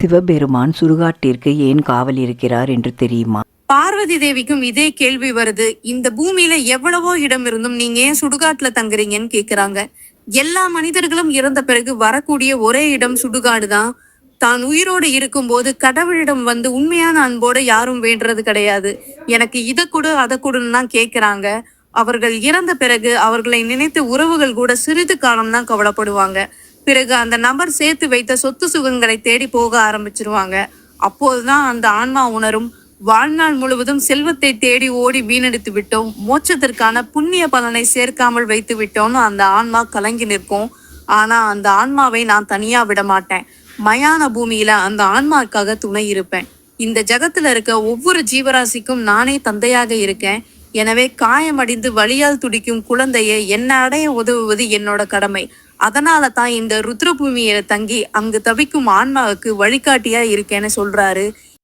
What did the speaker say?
சிவபெருமான் சுடுகாட்டிற்கு ஏன் காவல் இருக்கிறார் என்று தெரியுமா? பார்வதி தேவிக்கும் இதே கேள்வி வருது. இந்த பூமியில எவ்வளவோ இடம் இருந்தும் நீங்க ஏன் சுடுகாட்டுல தங்குறீங்கன்னு கேக்குறாங்க. எல்லா மனிதர்களும் இறந்த பிறகு வரக்கூடிய ஒரே இடம் சுடுகாடு தான் தான் உயிரோடு இருக்கும்போது கடவுளிடம் வந்து உண்மையான அன்போட யாரும் வேண்டுறது கிடையாது. எனக்கு இதை கொடு அதை கொடுன்னு தான் கேக்குறாங்க. அவர்கள் இறந்த பிறகு அவர்களை நினைத்து உறவுகள் கூட சிறிது காலம் தான் கவலைப்படுவாங்க. பிறகு அந்த நபர் சேர்த்து வைத்த சொத்து சுகங்களை தேடி போக ஆரம்பிச்சிருவாங்க. அப்போதுதான் அந்த ஆன்மா உணரும். வாழ்நாள் முழுவதும் செல்வத்தை தேடி ஓடி வீணடித்து விட்டோம். மோட்சத்திற்கான புண்ணிய பலனை சேர்க்காமல் வைத்து விட்டோம்னு அந்த ஆன்மா கலங்கி நிற்கும். ஆனா அந்த ஆன்மாவை நான் தனியா விட மாட்டேன். மயான பூமியில அந்த ஆன்மாக்காக துணை இருப்பேன். இந்த ஜகத்துல இருக்க ஒவ்வொரு ஜீவராசிக்கும் நானே தந்தையாக இருக்கேன். எனவே காயமடைந்து வலியால் துடிக்கும் குழந்தையை என்ன அடைய உதவுவது என்னோட கடமை. அதனால தான் இந்த ருத்ரபூமியில தங்கி அங்கு தவிக்கும் ஆன்மாவுக்கு வழிகாட்டியா இருக்கேன்னு சொல்றாரு.